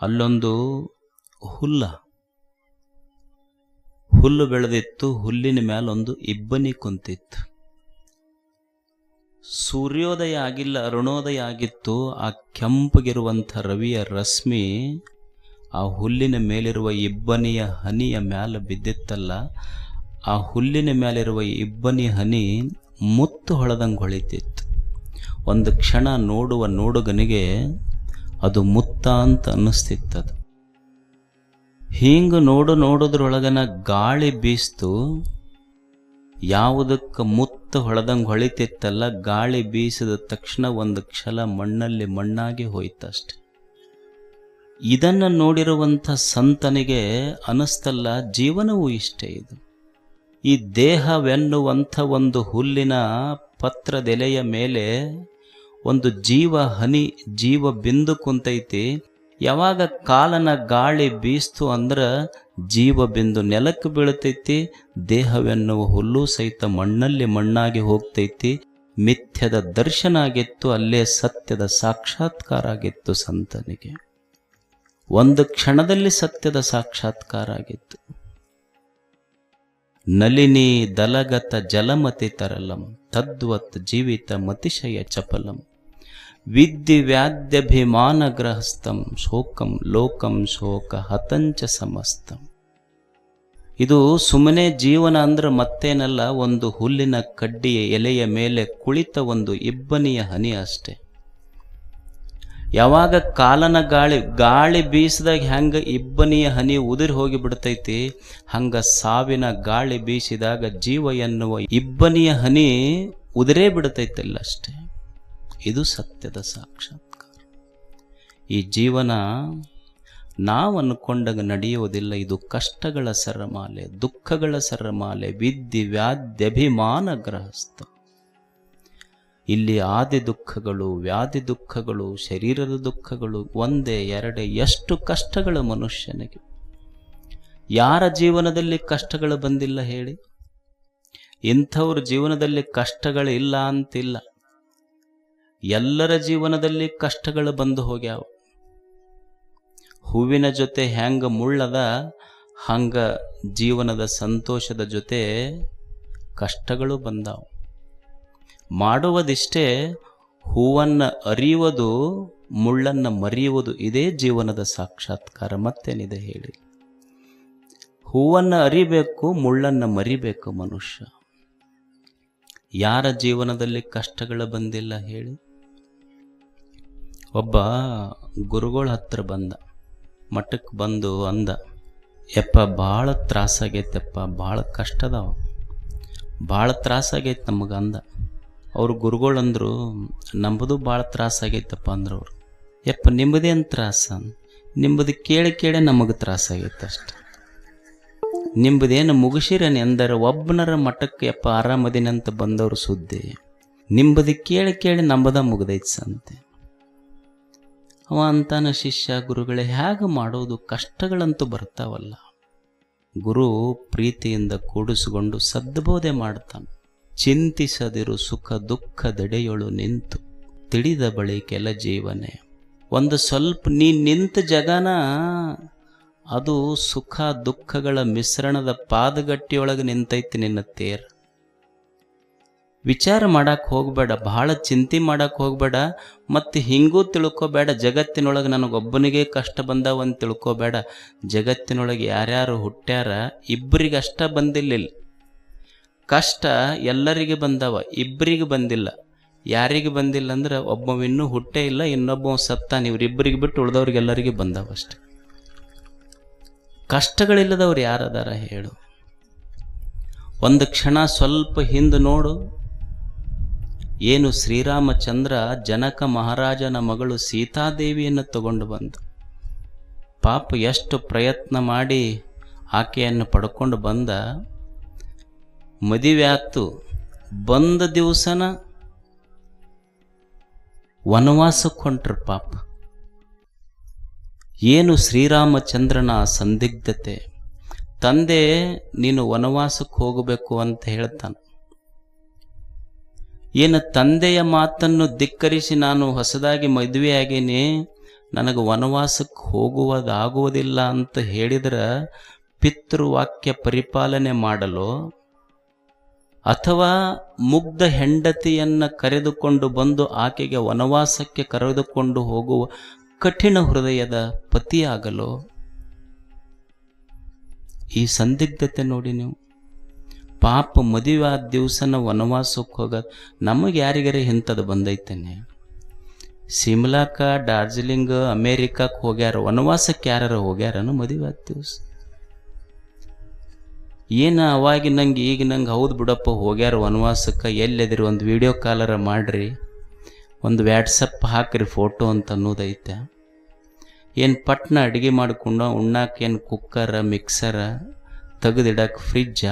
ಅಲ್ಲೊಂದು ಹುಲ್ಲ. ಹುಲ್ಲು ಬೆಳೆದಿತ್ತು, ಹುಲ್ಲಿನ ಮ್ಯಾಲೊಂದು ಇಬ್ಬನಿ ಕುಂತಿತ್ತು. ಸೂರ್ಯೋದಯ ಆಗಿಲ್ಲ, ಅರುಣೋದಯ ಆಗಿತ್ತು, ಆ ಕೆಂಪಗಿರುವಂಥ ರವಿಯ ರಶ್ಮಿ ಆ ಹುಲ್ಲಿನ ಮೇಲಿರುವ ಇಬ್ಬನಿಯ ಹನಿಯ ಮ್ಯಾಲ ಬಿದ್ದಿತ್ತಲ್ಲ, ಆ ಹುಲ್ಲಿನ ಮೇಲಿರುವ ಇಬ್ಬನಿ ಹನಿ ಮುತ್ತು ಹೊಳೆದಂಗೆ ಹೊಳಿತಿತ್ತು. ಒಂದು ಕ್ಷಣ ನೋಡುವ ನೋಡುಗನಿಗೆ ಅದು ಮುತ್ತ ಅಂತ ಅನ್ನಿಸ್ತಿತ್ತದು. ಹಿಂಗೆ ನೋಡು ನೋಡೋದ್ರೊಳಗನ ಗಾಳಿ ಬೀಸ್ತು. ಯಾವುದಕ್ಕೆ ಮುತ್ತ ಹೊಳೆದಂಗೆ ಹೊಳಿತಿತ್ತಲ್ಲ, ಗಾಳಿ ಬೀಸಿದ ತಕ್ಷಣ ಒಂದು ಕ್ಷಲ ಮಣ್ಣಲ್ಲಿ ಮಣ್ಣಾಗಿ ಹೋಯ್ತಷ್ಟೆ. ಇದನ್ನು ನೋಡಿರುವಂಥ ಸಂತನಿಗೆ ಅನಿಸ್ತಲ್ಲ, ಜೀವನವೂ ಇಷ್ಟೇ ಇದು. ಈ ದೇಹವೆನ್ನುವಂಥ ಒಂದು ಹುಲ್ಲಿನ ಪತ್ರದೆಲೆಯ ಮೇಲೆ ಒಂದು ಜೀವ ಹನಿ, ಜೀವ ಬಿಂದು ಕುಂತೈತಿ. ಯಾವಾಗ ಕಾಲನ ಗಾಳಿ ಬೀಸ್ತು ಅಂದ್ರೆ ಜೀವ ಬಿಂದು ನೆಲಕ್ಕೆ ಬೀಳ್ತೈತಿ, ದೇಹವೆನ್ನುವ ಹುಲ್ಲು ಸಹಿತ ಮಣ್ಣಲ್ಲಿ ಮಣ್ಣಾಗಿ ಹೋಗ್ತೈತಿ. ಮಿಥ್ಯದ ದರ್ಶನ ಆಗಿತ್ತು, ಅಲ್ಲೇ ಸತ್ಯದ ಸಾಕ್ಷಾತ್ಕಾರ ಆಗಿತ್ತು ಸಂತನಿಗೆ. ಒಂದು ಕ್ಷಣದಲ್ಲಿ ಸತ್ಯದ ಸಾಕ್ಷಾತ್ಕಾರ ಆಗಿತ್ತು. ನಲಿನಿ ದಲಗತ ಜಲಮತಿ ತರಲಂ, ತದ್ವತ್ ಜೀವಿತ ಮತಿಶಯ ಚಪಲಂ. ವಿದ್ಯೆ ವ್ಯಾದ್ಯಭಿಮಾನಗ್ರಹಸ್ಥಂ ಶೋಕಂ ಲೋಕಂ ಶೋಕ ಹತಂಚ ಸಮಸ್ತಂ. ಇದು ಸುಮ್ಮನೆ ಜೀವನ ಅಂದ್ರೆ ಮತ್ತೇನಲ್ಲ, ಒಂದು ಹುಲ್ಲಿನ ಕಡ್ಡಿಯ ಎಲೆಯ ಮೇಲೆ ಕುಳಿತ ಒಂದು ಇಬ್ಬನಿಯ ಹನಿ ಅಷ್ಟೆ. ಯಾವಾಗ ಕಾಲನ ಗಾಳಿ ಗಾಳಿ ಬೀಸಿದಾಗ ಹೆಂಗೆ ಇಬ್ಬನಿಯ ಹನಿ ಉದುರಿ ಹೋಗಿ ಬಿಡ್ತೈತಿ, ಹಂಗ ಸಾವಿನ ಗಾಳಿ ಬೀಸಿದಾಗ ಜೀವ ಎನ್ನುವ ಇಬ್ಬನಿಯ ಹನಿ ಉದುರೇ ಬಿಡ್ತೈತಿಲ್ಲ ಅಷ್ಟೇ. ಇದು ಸತ್ಯದ ಸಾಕ್ಷಾತ್ಕಾರ. ಈ ಜೀವನ ನಾವು ಅನ್ಕೊಂಡಾಗ ನಡೆಯುವುದಿಲ್ಲ ಇದು ಕಷ್ಟಗಳ ಸರಮಾಲೆ, ದುಃಖಗಳ ಸರಮಾಲೆ, ವಿದ್ಯೆ ವ್ಯಾಧ್ಯಭಿಮಾನ ಗ್ರಹಸ್ಥ. ಇಲ್ಲಿ ಆದಿ ದುಃಖಗಳು, ವ್ಯಾಧಿ ದುಃಖಗಳು, ಶರೀರದ ದುಃಖಗಳು, ಒಂದೇ, ಎರಡೇ, ಎಷ್ಟು ಕಷ್ಟಗಳು ಮನುಷ್ಯನಿಗೆ. ಯಾರ ಜೀವನದಲ್ಲಿ ಕಷ್ಟಗಳು ಬಂದಿಲ್ಲ ಹೇಳಿ? ಇಂಥವ್ರ ಜೀವನದಲ್ಲಿ ಕಷ್ಟಗಳು ಇಲ್ಲ ಅಂತಿಲ್ಲ. ಎಲ್ಲರ ಜೀವನದಲ್ಲಿ ಕಷ್ಟಗಳು ಬಂದು ಹೋಗ್ಯಾವ. ಹೂವಿನ ಜೊತೆ ಹೆಂಗ ಮುಳ್ಳದ, ಹಂಗ ಜೀವನದ ಸಂತೋಷದ ಜೊತೆ ಕಷ್ಟಗಳು ಬಂದಾವು. ಮಾಡುವುದಿಷ್ಟೇ ಹೂವನ್ನು ಅರಿಯುವುದು, ಮುಳ್ಳನ್ನು ಮರೆಯುವುದು ಇದೇ ಜೀವನದ ಸಾಕ್ಷಾತ್ಕಾರ. ಮತ್ತೇನಿದೆ ಹೇಳಿ. ಹೂವನ್ನು ಅರಿಬೇಕು, ಮುಳ್ಳನ್ನು ಮರಿಬೇಕು ಮನುಷ್ಯ. ಯಾರ ಜೀವನದಲ್ಲಿ ಕಷ್ಟಗಳು ಬಂದಿಲ್ಲ ಹೇಳಿ? ಒಬ್ಬ ಗುರುಗಳ ಹತ್ರ ಬಂದ. ಮಠಕ್ಕೆ ಬಂದು ಅಂದ, ಯಪ್ಪ, ಭಾಳ ತ್ರಾಸಾಗೈತಪ್ಪ ಭಾಳ ಕಷ್ಟದವ. ಭಾಳ ತ್ರಾಸಾಗೈತೆ ನಮಗೆ ಅಂದ. ಅವ್ರು ಗುರುಗಳು ಅಂದರು ನಮ್ಮದು ಭಾಳ ತ್ರಾಸಾಗೈತಪ್ಪ ಅಂದ್ರು ಅವ್ರು. ಯಪ್ಪ ನಿಮ್ಮದೇನು ತ್ರಾಸ? ನಿಮ್ಮದು ಕೇಳಿ ಕೇಳಿ ನಮಗೆ ತ್ರಾಸಾಗೈತೆ ಅಷ್ಟೆ. ನಿಮ್ಮದೇನು ಮುಗಿಸಿರನ್ ಎಂದರೆ ಒಬ್ಬನರ ಮಠಕ್ಕೆ ಯಪ್ಪ ಆರಾಮದಿನಂತ ಬಂದವರು ಸುದ್ದಿ. ನಿಂಬದು ಕೇಳಿ ಕೇಳಿ ನಂಬದ ಮುಗ್ದೈತೆ ಸಂತೆ. ಅವ ಅಂತಾನ ಶಿಷ್ಯ, ಗುರುಗಳೇ, ಹೇಗೆ ಮಾಡೋದು? ಕಷ್ಟಗಳಂತೂ ಬರ್ತಾವಲ್ಲ. ಗುರು ಪ್ರೀತಿಯಿಂದ ಕೂಡಿಸಿಕೊಂಡು ಸದ್ಬೋಧೆ ಮಾಡ್ತಾನೆ. ಚಿಂತಿಸದಿರು ಸುಖ ದುಃಖ ದಡೆಯೊಳು ನಿಂತು ತಿಳಿದ ಬಳಿ ಕೆಲ ಜೀವನೆ. ಒಂದು ಸ್ವಲ್ಪ ನೀ ನಿಂತ ಜಗನ ಅದು ಸುಖ ದುಃಖಗಳ ಮಿಶ್ರಣದ ಪಾದಗಟ್ಟಿಯೊಳಗೆ ನಿಂತೈತಿ ನಿನ್ನ ತೇರ್. ವಿಚಾರ ಮಾಡಕ್ಕೆ ಹೋಗಬೇಡ ಬಹಳ ಚಿಂತೆ ಮಾಡಕ್ಕೆ ಹೋಗಬೇಡ, ಮತ್ತು ಹಿಂಗೂ ತಿಳ್ಕೊಬೇಡ, ಜಗತ್ತಿನೊಳಗೆ ನನಗೊಬ್ಬನಿಗೆ ಕಷ್ಟ ಬಂದವ ಅಂತ ತಿಳ್ಕೊಬೇಡ. ಜಗತ್ತಿನೊಳಗೆ ಯಾರ್ಯಾರು ಹುಟ್ಟ್ಯಾರ ಇಬ್ಬರಿಗಷ್ಟ ಬಂದಿಲ್ಲ. ಕಷ್ಟ ಎಲ್ಲರಿಗೆ ಬಂದವ ಇಬ್ಬರಿಗೆ ಬಂದಿಲ್ಲ. ಯಾರಿಗೆ ಬಂದಿಲ್ಲ ಅಂದ್ರೆ ಒಬ್ಬವಿನ್ನೂ ಹುಟ್ಟೇ ಇಲ್ಲ ಇನ್ನೊಬ್ಬ ಸತ್ತ ಇವರಿಬ್ಬರಿಗೆ ಬಿಟ್ಟು ಉಳಿದವ್ರಿಗೆಲ್ಲರಿಗೆ ಬಂದವ ಅಷ್ಟೆ. ಕಷ್ಟಗಳಿಲ್ಲದವ್ರು ಯಾರದಾರ ಹೇಳು. ಒಂದು ಕ್ಷಣ ಸ್ವಲ್ಪ ಹಿಂದೆ ನೋಡು. ಏನು ಶ್ರೀರಾಮಚಂದ್ರ ಜನಕ ಮಹಾರಾಜನ ಮಗಳು ಸೀತಾದೇವಿಯನ್ನು ತಗೊಂಡು ಬಂದು. ಪಾಪ ಎಷ್ಟು ಪ್ರಯತ್ನ ಮಾಡಿ ಆಕೆಯನ್ನು ಪಡ್ಕೊಂಡು ಬಂದ. ಮದುವೆ ಆತು ಬಂದ ದಿವಸನ ವನವಾಸಕ್ಕೆ ಹೊಂಟ್ರು ಪಾಪ. ಏನು ಶ್ರೀರಾಮಚಂದ್ರನ ಸಂದಿಗ್ಧತೆ? ತಂದೆ, ನೀನು ವನವಾಸಕ್ಕೆ ಹೋಗಬೇಕು ಅಂತ ಹೇಳ್ತಾನೆ. ಏನು ತಂದೆಯ ಮಾತನ್ನು ಧಿಕ್ಕರಿಸಿ ನಾನು ಹೊಸದಾಗಿ ಮದುವೆಯಾಗೀನಿ ನನಗೆ ವನವಾಸಕ್ಕೆ ಹೋಗುವುದಾಗುವುದಿಲ್ಲ ಅಂತ ಹೇಳಿದ್ರೆ ಪಿತೃವಾಕ್ಯ ಪರಿಪಾಲನೆ ಮಾಡಲು? ಅಥವಾ ಮುಗ್ಧ ಹೆಂಡತಿಯನ್ನು ಕರೆದುಕೊಂಡು ಬಂದು ಆಕೆಗೆ ವನವಾಸಕ್ಕೆ ಕರೆದುಕೊಂಡು ಹೋಗುವ ಕಠಿಣ ಹೃದಯದ ಪತಿಯಾಗಲು ಈ ಸಂದಿಗ್ಧತೆ ನೋಡಿ ನೀವು. ಪಾಪ ಮದುವೆ ಆದ ದಿವಸನ ವನವಾಸಕ್ಕೆ ಹೋಗೋದು ನಮಗೆ ಯಾರಿಗಾರ ಇಂಥದ್ದು ಬಂದೈತೇನೆ? ಸಿಮ್ಲಾಕ, ಡಾರ್ಜಿಲಿಂಗ್ ಅಮೇರಿಕಾಕ್ಕೆ ಹೋಗ್ಯಾರ, ವನವಾಸಕ್ಕೆ ಯಾರು ಹೋಗ್ಯಾರನು ಮದುವೆ ಆದ ದಿವಸ? ಏನು ಅವಾಗಿ ನಂಗೆ ಈಗ ನಂಗೆ ಹೌದು ಬಿಡಪ್ಪ, ಹೋಗ್ಯಾರ ವನವಾಸಕ್ಕೆ, ಎಲ್ಲೆದ್ರಿ, ಒಂದು ವಿಡಿಯೋ ಕಾಲರ ಮಾಡ್ರಿ. ಒಂದು ವ್ಯಾಟ್ಸಪ್ ಹಾಕ್ರಿ ಫೋಟೋ ಅಂತ ಅನ್ನೋದೈತೆ ಏನು ಪಟ್ನ ಅಡುಗೆ ಮಾಡಿಕೊಂಡು ಉಣ್ಣಾಕೆ ಏನು ಕುಕ್ಕರ ಮಿಕ್ಸರ ತೆಗೆದಿಡಕ್ಕೆ ಫ್ರಿಜ್ಜ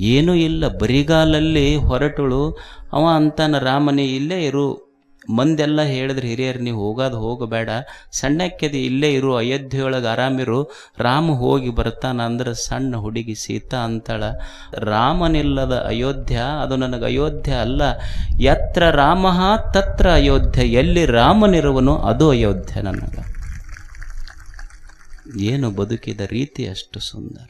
ಏನೂ ಇಲ್ಲ. ಬರಿಗಾಲಲ್ಲಿ ಹೊರಟಳು, ಅವ ಅಂತಾನ ರಾಮನೇ ಇಲ್ಲೇ ಇರು. ಮಂದೆಲ್ಲ ಹೇಳಿದ್ರೆ ಹಿರಿಯರು ನೀವು ಹೋಗೋದು ಹೋಗಬೇಡ ಸಣ್ಣಕ್ಕೆದಿ ಇಲ್ಲೇ ಇರು, ಅಯೋಧ್ಯೆಯೊಳಗೆ ಆರಾಮಿರು ರಾಮ ಹೋಗಿ ಬರ್ತಾನ ಅಂದ್ರೆ ಸಣ್ಣ ಹುಡುಗಿ ಸೀತಾ ಅಂತಾಳ. ರಾಮನಿಲ್ಲದ ಅಯೋಧ್ಯ, ಅದು ನನಗೆ ಅಯೋಧ್ಯ ಅಲ್ಲ. ಯತ್ರ ರಾಮ ತತ್ರ ಅಯೋಧ್ಯ, ಎಲ್ಲಿ ರಾಮನಿರುವನು ಅದು ಅಯೋಧ್ಯ ನನಗೆ. ಏನು ಬದುಕಿದ ರೀತಿ ಅಷ್ಟು ಸುಂದರ.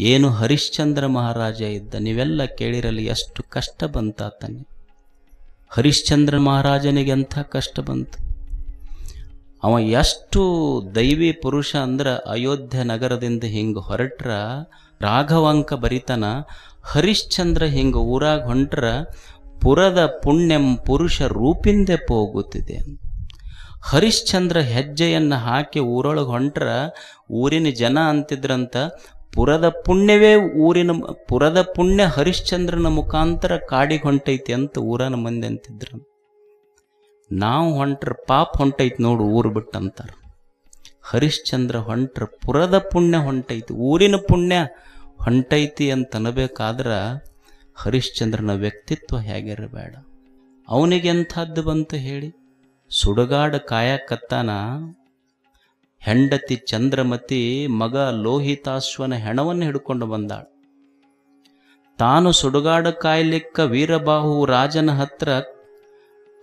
ಏನು ಹರಿಶ್ಚಂದ್ರ ಮಹಾರಾಜ ಇದ್ದ, ನೀವೆಲ್ಲ ಕೇಳಿರಲಿ ಎಷ್ಟು ಕಷ್ಟ ಬಂತಾತನೆ ಹರಿಶ್ಚಂದ್ರ ಮಹಾರಾಜನಿಗೆ ಎಂಥ ಕಷ್ಟ ಬಂತು. ಅವ ಎಷ್ಟು ದೈವಿ ಪುರುಷ ಅಂದ್ರೆ ಅಯೋಧ್ಯ ನಗರದಿಂದ ಹಿಂಗೆ ಹೊರಟ್ರ, ರಾಘವಾಂಕ ಬರಿತನ, ಹರಿಶ್ಚಂದ್ರ ಹಿಂಗೆ ಊರಾಗ ಹೊಂಟ್ರ, ಪುರದ ಪುಣ್ಯಂ ಪುರುಷ ರೂಪಿಂದೆ ಹೋಗುತ್ತಿದೆ ಹರಿಶ್ಚಂದ್ರ ಹೆಜ್ಜೆಯನ್ನು ಹಾಕಿ ಊರೊಳಗೆ ಹೊಂಟ್ರ, ಊರಿನ ಜನ ಅಂತಿದ್ರಂತ ಪುರದ ಪುಣ್ಯವೇ ಊರಿನ ಪುರದ ಪುಣ್ಯ ಹರಿಶ್ಚಂದ್ರನ ಮುಖಾಂತರ ಕಾಡಿಗೆ ಹೊಂಟೈತಿ ಅಂತ ಊರನ ಮಂದಿ ಅಂತಿದ್ರು. ನಾವು ಹೊಂಟ್ರ ಪಾಪ ಹೊಂಟೈತಿ ನೋಡು ಊರು ಬಿಟ್ಟು ಅಂತಾರ ಹರಿಶ್ಚಂದ್ರ ಹೊಂಟ್ರ ಪುರದ ಪುಣ್ಯ ಹೊಂಟೈತಿ, ಊರಿನ ಪುಣ್ಯ ಹೊಂಟೈತಿ ಅಂತ ಅನ್ನಬೇಕಾದ್ರೆ ಹರಿಶ್ಚಂದ್ರನ ವ್ಯಕ್ತಿತ್ವ ಹೇಗಿರಬೇಡ. ಅವನಿಗೆ ಎಂಥದ್ದು ಬಂತು ಹೇಳಿ? ಸುಡುಗಾಡು ಕಾಯಕತ್ತಾನ ಹೆಂಡತಿ ಚಂದ್ರಮತಿ ಮಗ ಲೋಹಿತಾಶ್ವನ ಹೆಣವನ್ನು ಹಿಡ್ಕೊಂಡು ಬಂದಾಳು. ತಾನು ಸುಡುಗಾಡ ಕಾಯ್ಲಿಕ್ಕ ವೀರಬಾಹು ರಾಜನ ಹತ್ರ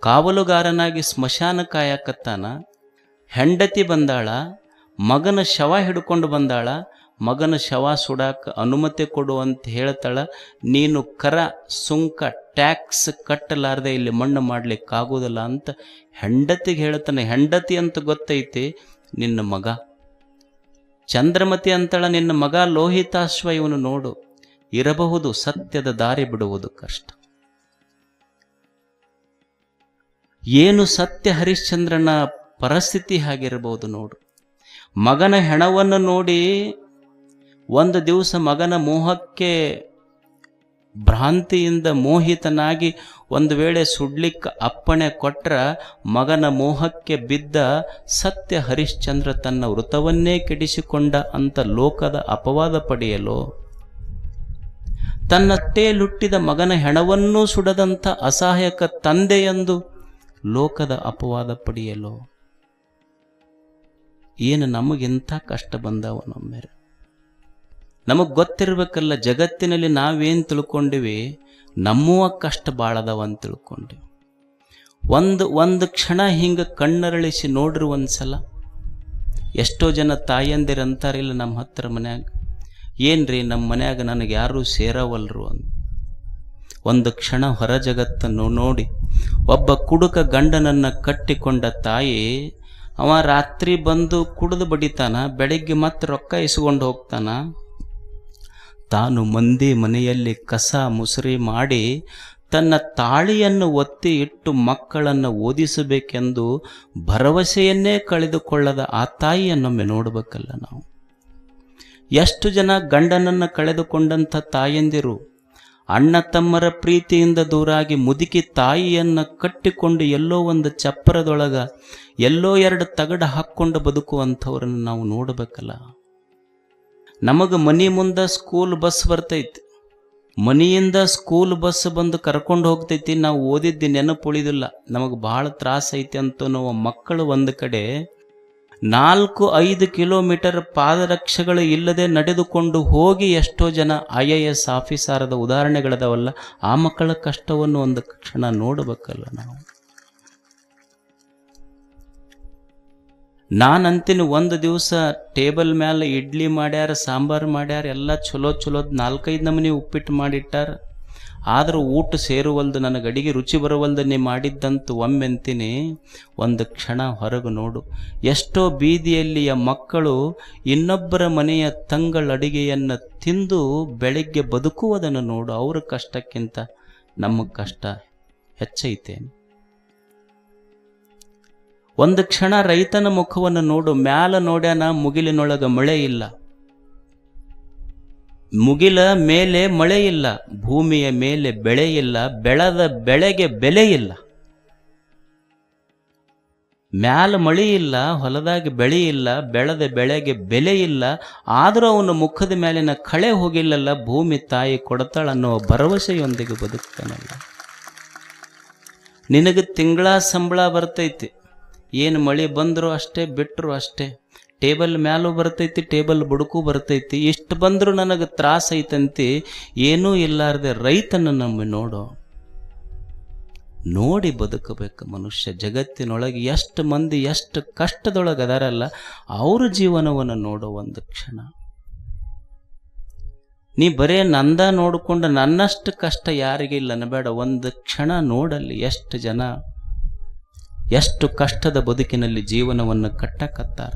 ಕಾವಲುಗಾರನಾಗಿ ಸ್ಮಶಾನ ಕಾಯಕತ್ತಾನ. ಹೆಂಡತಿ ಬಂದಾಳ, ಮಗನ ಶವ ಹಿಡ್ಕೊಂಡು ಬಂದಾಳ, ಮಗನ ಶವ ಸುಡಾಕ ಅನುಮತಿ ಕೊಡು ಅಂತ ಹೇಳ್ತಾಳ. ನೀನು ಕರ, ಸುಂಕ, ಟ್ಯಾಕ್ಸ್ ಕಟ್ಟಲಾರದೆ ಇಲ್ಲಿ ಮಣ್ಣು ಮಾಡ್ಲಿಕ್ಕಾಗೋದಿಲ್ಲ ಅಂತ ಹೆಂಡತಿಗೆ ಹೇಳ್ತಾನೆ. ಹೆಂಡತಿ ಅಂತ ಗೊತ್ತೈತಿ ನಿನ್ನ ಮಗ. ಚಂದ್ರಮತಿ ಅಂತಳ ನಿನ್ನ ಮಗ ಲೋಹಿತಾಶ್ವ ಇವನು ನೋಡು. ಇರಬಹುದು ಸತ್ಯದ ದಾರಿ ಬಿಡುವುದು ಕಷ್ಟ. ಏನು ಸತ್ಯ ಹರಿಶ್ಚಂದ್ರನ ಪರಿಸ್ಥಿತಿ ಹಾಗಿರಬಹುದು ನೋಡು. ಮಗನ ಹೆಣವನ್ನು ನೋಡಿ ಒಂದು ದಿವಸ ಮಗನ ಮೋಹಕ್ಕೆ ಭ್ರಾಂತಿಯಿಂದ ಮೋಹಿತನಾಗಿ ಒಂದು ವೇಳೆ ಸುಡ್ಲಿಕ್ಕೆ ಅಪ್ಪಣೆ ಕೊಟ್ರ ಮಗನ ಮೋಹಕ್ಕೆ ಬಿದ್ದ ಸತ್ಯ ಹರಿಶ್ಚಂದ್ರ ತನ್ನ ವೃತವನ್ನೇ ಕೆಡಿಸಿಕೊಂಡ ಅಂತ ಲೋಕದ ಅಪವಾದ ಪಡೆಯಲು? ತನ್ನ ತೇಲುಟ್ಟಿದ ಮಗನ ಹೆಣವನ್ನೂ ಸುಡದಂಥ ಅಸಹಾಯಕ ತಂದೆಯೆಂದು ಲೋಕದ ಅಪವಾದ ಪಡೆಯಲು? ಏನು ನಮಗಿಂಥ ಕಷ್ಟ ಬಂದವನೊಮ್ಮೆ ನಮಗೆ ಗೊತ್ತಿರಬೇಕಲ್ಲ, ಜಗತ್ತಿನಲ್ಲಿ ನಾವೇನು ತಿಳ್ಕೊಂಡಿವಿ? ನಮ್ಮುವ ಕಷ್ಟ ಬಾಳದವ ಅಂತ ತಿಳ್ಕೊಂಡಿವಿ. ಒಂದು ಒಂದು ಕ್ಷಣ ಹಿಂಗೆ ಕಣ್ಣರಳಿಸಿ ನೋಡ್ರಿ ಒಂದ್ಸಲ. ಎಷ್ಟೋ ಜನ ತಾಯಂದಿರಂತಾರಿಲ್ಲ ನಮ್ಮ ಹತ್ತಿರ ಮನ್ಯಾಗ. ಏನ್ರಿ ನಮ್ಮ ಮನ್ಯಾಗ ನನಗೆ ಯಾರೂ ಸೇರವಲ್ರು ಅಂತ ಒಂದು ಕ್ಷಣ ಹೊರ ಜಗತ್ತನ್ನು ನೋಡಿ. ಒಬ್ಬ ಕುಡುಕ ಗಂಡನನ್ನು ಕಟ್ಟಿಕೊಂಡ ತಾಯಿ, ಅವ ರಾತ್ರಿ ಬಂದು ಕುಡಿದು ಬಡಿತಾನ, ಬೆಳಿಗ್ಗೆ ಮತ್ತೆ ರೊಕ್ಕ ಇಸ್ಕೊಂಡು ಹೋಗ್ತಾನ. ತಾನು ಮಂದಿ ಮನೆಯಲ್ಲಿ ಕಸ ಮುಸುರಿ ಮಾಡಿ ತನ್ನ ತಾಳಿಯನ್ನು ಒತ್ತಿ ಇಟ್ಟು ಮಕ್ಕಳನ್ನು ಓದಿಸಬೇಕೆಂದು ಭರವಸೆಯನ್ನೇ ಕಳೆದುಕೊಳ್ಳದ ಆ ತಾಯಿಯನ್ನೊಮ್ಮೆ ನೋಡಬೇಕಲ್ಲ ನಾವು. ಎಷ್ಟು ಜನ ಗಂಡನನ್ನು ಕಳೆದುಕೊಂಡಂಥ ತಾಯಂದಿರು, ಅಣ್ಣ ತಮ್ಮರ ಪ್ರೀತಿಯಿಂದ ದೂರಾಗಿ ಮುದುಕಿ ತಾಯಿಯನ್ನು ಕಟ್ಟಿಕೊಂಡು ಎಲ್ಲೋ ಒಂದು ಚಪ್ಪರದೊಳಗ ಎಲ್ಲೋ ಎರಡು ತಗಡ ಹಾಕ್ಕೊಂಡು ಬದುಕುವಂಥವ್ರನ್ನ ನಾವು ನೋಡಬೇಕಲ್ಲ. ನಮಗೆ ಮನೆ ಮುಂದೆ ಸ್ಕೂಲ್ ಬಸ್ ಬರ್ತೈತಿ. ಮನೆಯಿಂದ ಸ್ಕೂಲ್ ಬಸ್ ಬಂದು ಕರ್ಕೊಂಡು ಹೋಗ್ತೈತಿ. ನಾವು ಓದಿದ್ದು ನೆನಪು ಉಳಿದಿಲ್ಲ ನಮಗೆ ಭಾಳ ತ್ರಾಸ ಐತಿ ಅಂತ ನಾವು ಮಕ್ಕಳು ಒಂದು ಕಡೆ ನಾಲ್ಕು ಐದು ಕಿಲೋಮೀಟರ್ ಪಾದರಕ್ಷೆಗಳು ಇಲ್ಲದೆ ನಡೆದುಕೊಂಡು ಹೋಗಿ ಎಷ್ಟೋ ಜನ ಐ ಎ ಎಸ್ ಆಫೀಸರದ ಉದಾಹರಣೆಗಳದವಲ್ಲ, ಆ ಮಕ್ಕಳ ಕಷ್ಟವನ್ನು ಒಂದು ಕ್ಷಣ ನೋಡಬೇಕಲ್ಲ ನಾವು. ನಾನು ಅಂತೀನಿ ಒಂದು ದಿವಸ ಟೇಬಲ್ ಮೇಲೆ ಇಡ್ಲಿ ಮಾಡ್ಯಾರ, ಸಾಂಬಾರು ಮಾಡ್ಯಾರ, ಎಲ್ಲ ಚಲೋ ಚಲೋದ್ ನಾಲ್ಕೈದು ನಮೂನಿ ಉಪ್ಪಿಟ್ಟು ಮಾಡಿಟ್ಟಾರ. ಆದರೂ ಊಟ ಸೇರುವಲ್ದು ನನಗೆ ಅಡಿಗೆ ರುಚಿ ಬರುವಲ್ದು ನೀ ಮಾಡಿದ್ದಂತೂ ಒಮ್ಮೆ ಅಂತೀನಿ ಒಂದು ಕ್ಷಣ ಹೊರಗೆ ನೋಡು. ಎಷ್ಟೋ ಬೀದಿಯಲ್ಲಿಯ ಮಕ್ಕಳು ಇನ್ನೊಬ್ಬರ ಮನೆಯ ತಂಗಳ ಅಡಿಗೆಯನ್ನು ತಿಂದು ಬೆಳಿಗ್ಗೆ ಬದುಕುವುದನ್ನು ನೋಡು. ಅವ್ರ ಕಷ್ಟಕ್ಕಿಂತ ನಮ್ಮ ಕಷ್ಟ ಹೆಚ್ಚೈತೆ ಒಂದು ಕ್ಷಣ ರೈತನ ಮುಖವನ್ನು ನೋಡು, ಮ್ಯಾಲ ನೋಡ್ಯಾನ ಮುಗಿಲಿನೊಳಗ ಮಳೆ ಇಲ್ಲ. ಮುಗಿಲ ಮೇಲೆ ಮಳೆ ಇಲ್ಲ, ಭೂಮಿಯ ಮೇಲೆ ಬೆಳೆ ಇಲ್ಲ, ಬೆಳೆದ ಬೆಳೆಗೆ ಬೆಲೆ ಇಲ್ಲ. ಮ್ಯಾಲ ಮಳಿ ಇಲ್ಲ, ಹೊಲದಾಗ ಬೆಳೆ ಇಲ್ಲ, ಬೆಳೆದ ಬೆಳೆಗೆ ಬೆಲೆ ಇಲ್ಲ, ಆದರೂ ಅವನ ಮುಖದ ಮೇಲಿನ ಕಳೆ ಹೋಗಿಲ್ಲಲ್ಲ, ಭೂಮಿ ತಾಯಿ ಕೊಡತಾಳನ್ನೋ ಭರವಸೆಯೊಂದಿಗೆ ಬದುಕ್ತಾನಲ್ಲ. ನಿನಗೆ ತಿಂಗಳ ಸಂಬಳ ಬರ್ತೈತಿ. ಏನು ಮಳೆ ಬಂದರೂ ಅಷ್ಟೇ ಬಿಟ್ಟರು ಅಷ್ಟೇ. ಟೇಬಲ್ ಮ್ಯಾಲೂ ಬರ್ತೈತಿ, ಟೇಬಲ್ ಬುಡಕು ಬರ್ತೈತಿ. ಎಷ್ಟು ಬಂದರೂ ನನಗೆ ತ್ರಾಸ ಐತಂತಿ. ಏನೂ ಇಲ್ಲಾರದೆ ರೈತನ ನಮ್ಮ ನೋಡು. ನೋಡಿ ಬದುಕಬೇಕು ಮನುಷ್ಯ. ಜಗತ್ತಿನೊಳಗೆ ಎಷ್ಟು ಮಂದಿ, ಎಷ್ಟು ಕಷ್ಟದೊಳಗೆ ಅದಾರಲ್ಲ, ಅವ್ರ ಜೀವನವನ್ನು ನೋಡೋ ಒಂದು ಕ್ಷಣ. ನೀ ಬರೇ ನಂದ ನೋಡಿಕೊಂಡು ನನ್ನಷ್ಟು ಕಷ್ಟ ಯಾರಿಗಿಲ್ಲ ಅನ್ನಬೇಡ. ಒಂದು ಕ್ಷಣ ನೋಡಲ್ಲಿ ಎಷ್ಟು ಜನ ಎಷ್ಟು ಕಷ್ಟದ ಬದುಕಿನಲ್ಲಿ ಜೀವನವನ್ನು ಕಟ್ಟಕತ್ತಾರ?